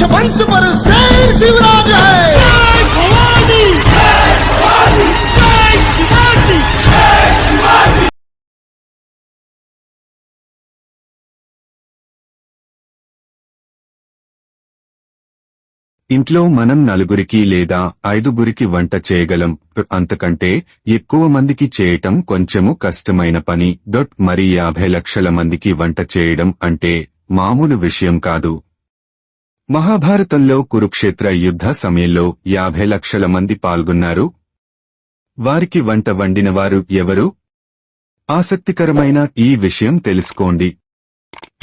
पंच वंश पर शेर शिवराज है जय भवानी जय भवानी जय शिवाजी जय शिवाजी ఇంట్లో మనం నలుగురికి లేదా ఐదుగురికి వంట చేయగలం అంతకంటే ఎక్కువ మందికి చేయటం కొంచెము కష్టమైన పని డొట్ మరి యాభై లక్షల మందికి వంట చేయడం అంటే మామూలు విషయం కాదు మహాభారతంలో కురుక్షేత్ర యుద్ధ సమయంలో యాభై లక్షల మంది పాల్గొన్నారు. వారికి వంట వండినవారు ఎవరు? ఆసక్తికరమైన ఈ విషయం తెలుసుకోండి.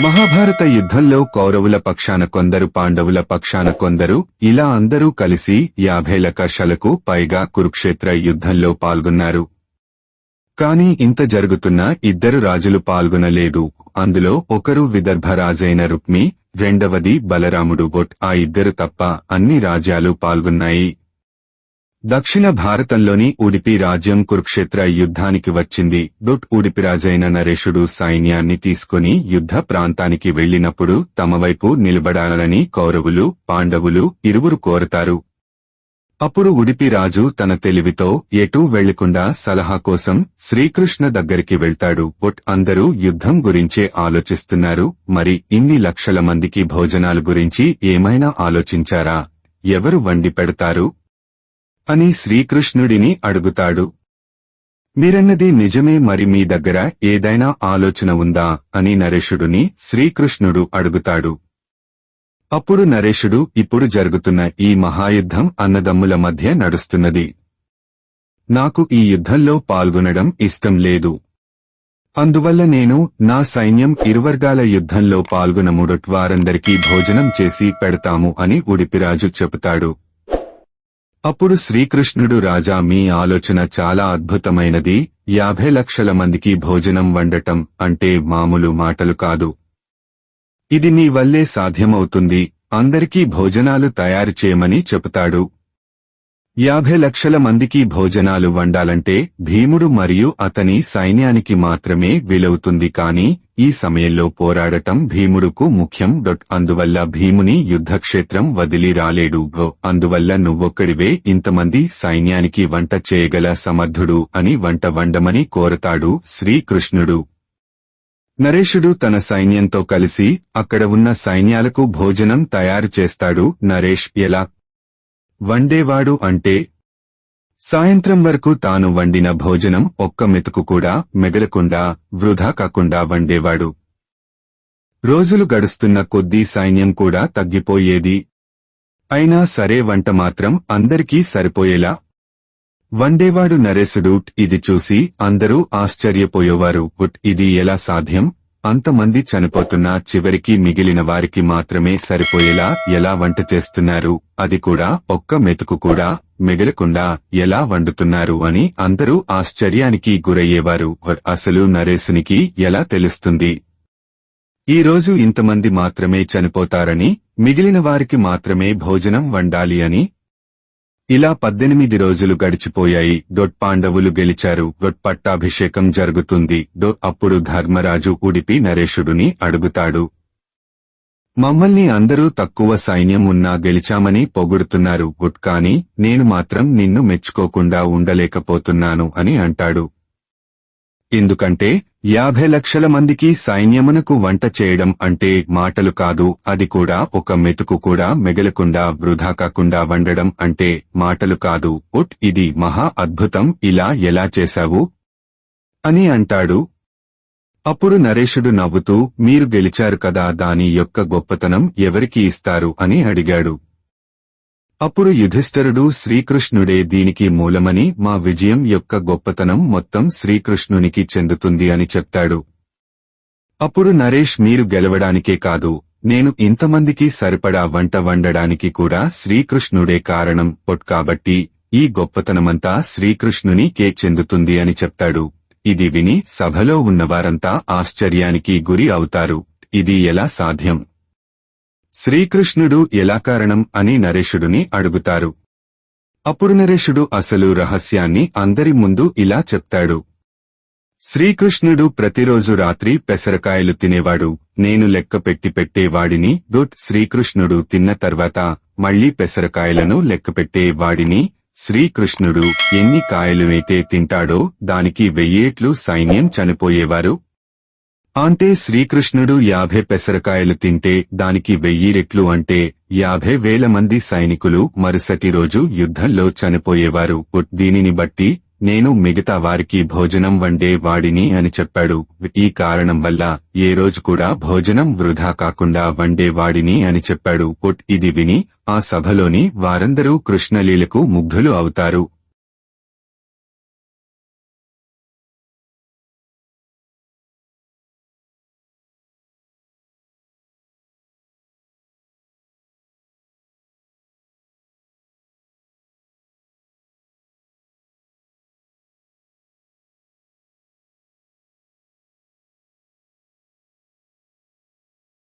మహాభారత యుద్ధంలో కౌరవుల పక్షాన కొందరు పాండవుల పక్షాన కొందరు ఇలా అందరూ కలిసి యాభై లక్షలకు పైగా కురుక్షేత్ర యుద్ధంలో పాల్గొన్నారు. కాని ఇంత జరుగుతున్న ఇద్దరు రాజులు పాల్గొనలేదు. అందులో ఒకరు విదర్భ రాజైన రుక్మి రెండవది బలరాముడు బొట్. ఆ ఇద్దరు తప్ప అన్ని రాజ్యాలు పాల్గొన్నాయి. దక్షిణ భారతంలోని ఉడిపి రాజ్యం కురుక్షేత్ర యుద్ధానికి వచ్చింది. డొట్ ఉడిపి రాజైన నరేషుడు సైన్యాన్ని తీసుకుని యుద్ధ ప్రాంతానికి వెళ్ళినప్పుడు తమ వైపు నిలబడాలని కౌరవులు పాండవులు ఇరువురు కోరతారు. అప్పుడు ఉడిపి రాజు తన తెలివితో ఎటూ వెళ్ళకుండా సలహా కోసం శ్రీకృష్ణ దగ్గరికి వెళ్తాడు. బొట్ అందరూ యుద్ధం గురించే ఆలోచిస్తున్నారు. మరి ఇన్ని లక్షల మందికి భోజనాల గురించి ఏమైనా ఆలోచించారా? ఎవరు వండి పెడతారు? అని శ్రీకృష్ణుడిని అడుగుతాడు. మీరన్నది నిజమే మరి మీ దగ్గర ఏదైనా ఆలోచన ఉందా? అని నరేషుడుని శ్రీకృష్ణుడు అడుగుతాడు. అప్పుడు నరేషుడు ఇప్పుడు జరుగుతున్న ఈ మహాయుద్ధం అన్నదమ్ముల మధ్య నడుస్తున్నది. నాకు ఈ యుద్ధంలో పాల్గొనడం ఇష్టం లేదు. అందువల్ల నేను నా సైన్యం ఇరువర్గాల యుద్ధంలో పాల్గొనముడట్ వారందరికీ భోజనం చేసి పెడతాము అని ఉడిపిరాజు చెబుతాడు. అప్పుడు శ్రీకృష్ణుడు రాజా మీ ఆలోచన చాలా అద్భుతమైనది. యాభై లక్షల మందికి భోజనం వండటం అంటే మామూలు మాటలు కాదు. ఇది నీ వల్లే సాధ్యమవుతుంది అందరికీ భోజనాలు తయారు చేయమని చెబుతాడు యాభై లక్షల మందికి భోజనాలు వండాలంటే భీముడు మరియు అతని సైన్యానికి మాత్రమే వీలవుతుంది కాని ఈ సమయంలో పోరాడటం భీముడుకు ముఖ్యం. డొట్ అందువల్ల భీముని యుద్ధక్షేత్రం వదిలి రాలేడు. అందువల్ల నువ్వొక్కడివే ఇంతమంది సైన్యానికి వంట చేయగల సమర్థుడు అని వంట వండమని కోరతాడు శ్రీకృష్ణుడు. నరేషుడు తన సైన్యంతో కలిసి అక్కడ ఉన్న సైన్యాలకు భోజనం తయారు చేస్తాడు. నరేష్ ఎలా? వండేవాడు అంటే? సాయంత్రం వరకు తాను వండిన భోజనం ఒక్క మెతుకు కూడా మిగలకుండా వృధా కాకుండా వండేవాడు. రోజులు గడుస్తున్న కొద్దీ సైన్యం కూడా తగ్గిపోయేది. అయినా సరే వంట మాత్రం అందరికీ సరిపోయేలా వండేవాడు నరేశుడు ఇది చూసి అందరూ ఆశ్చర్యపోయేవారు ఉట్ ఇది ఎలా సాధ్యం? అంతమంది చనిపోతున్నా చివరికి మిగిలిన వారికి మాత్రమే సరిపోయేలా ఎలా వంట చేస్తున్నారు? అది కూడా ఒక్క మెతుకు కూడా మిగలకుండా ఎలా వండుతున్నారు అని అందరూ ఆశ్చర్యానికి గురయ్యేవారు అసలు నరేసునికి ఎలా తెలుస్తుంది? ఈ రోజు ఇంతమంది మాత్రమే చనిపోతారని మిగిలిన వారికి మాత్రమే భోజనం వండాలి అని ఇలా పద్దెనిమిది రోజులు గడిచిపోయాయి. డొట్ పాండవులు గెలిచారు. డొట్ పట్టాభిషేకం జరుగుతుంది. డొ అప్పుడు ధర్మరాజు ఉడిపి నరేషుడిని అడుగుతాడు. మమ్మల్ని అందరూ తక్కువ సైన్యం ఉన్నా గెలిచామని పొగుడుతున్నారు. గుట్ కాని నేను మాత్రం నిన్ను మెచ్చుకోకుండా ఉండలేకపోతున్నాను అని అంటాడు. ఎందుకంటే యాభై లక్షల మందికి సైన్యమునకు వంట చేయడం అంటే మాటలు కాదు అది కూడా ఒక మెతుకు కూడా మిగలకుండా వృధా కాకుండా వండడం అంటే మాటలు కాదు. ఉట్ ఇది మహా అద్భుతం ఇలా ఎలా చేశావు? అని అంటాడు. అప్పుడు నరేషుడు నవ్వుతూ మీరు గెలిచారు కదా దాని యొక్క గొప్పతనం ఎవరికి ఇస్తారు అని అడిగాడు. అప్పుడు యుధిష్ఠరుడు శ్రీకృష్ణుడే దీనికి మూలమని మా విజయం యొక్క గొప్పతనం మొత్తం శ్రీకృష్ణునికి చెందుతుంది అని చెప్తాడు. అప్పుడు నరేష్ మీరు గెలవడానికే కాదు నేను ఇంతమందికి సరిపడా వంట వండడానికి కూడా శ్రీకృష్ణుడే కారణం పొట్ కాబట్టి ఈ గొప్పతనమంతా శ్రీకృష్ణునికే చెందుతుంది అని చెప్తాడు. ఇది విని సభలో ఉన్నవారంతా ఆశ్చర్యానికి గురి అవుతారు. ఇది ఎలా సాధ్యం? శ్రీకృష్ణుడు ఎలా కారణం అని నరేషుడిని అడుగుతారు. అప్పుడు నరేషుడు అసలు రహస్యాన్ని అందరి ముందు ఇలా చెప్తాడు. శ్రీకృష్ణుడు ప్రతిరోజు రాత్రి పెసరకాయలు తినేవాడు. నేను లెక్క పెట్టి పెట్టేవాడిని. డొట్ శ్రీకృష్ణుడు తిన్న తర్వాత మళ్ళీ పెసరకాయలను లెక్కపెట్టే వాడిని శ్రీకృష్ణుడు ఎన్ని కాయలు అయితే తింటాడో దానికి వెయ్యేట్లు సైన్యం చనిపోయేవారు. అంటే శ్రీకృష్ణుడు యాభై పెసరకాయలు తింటే దానికి వెయ్యి రెట్లు అంటే యాభై వేల మంది సైనికులు మరుసటి రోజు యుద్ధంలో చనిపోయేవారు. దీనిని బట్టి నేను మిగతా వారికి భోజనం వండే వాడిని అని చెప్పాడు. ఈ కారణం వల్ల ఏ రోజు కూడా భోజనం వృధా కాకుండా వండే వాడిని అని చెప్పాడు. ఉట్ ఇది విని ఆ సభలోని వారందరూ కృష్ణలీలకు ముగ్ధులు అవుతారు.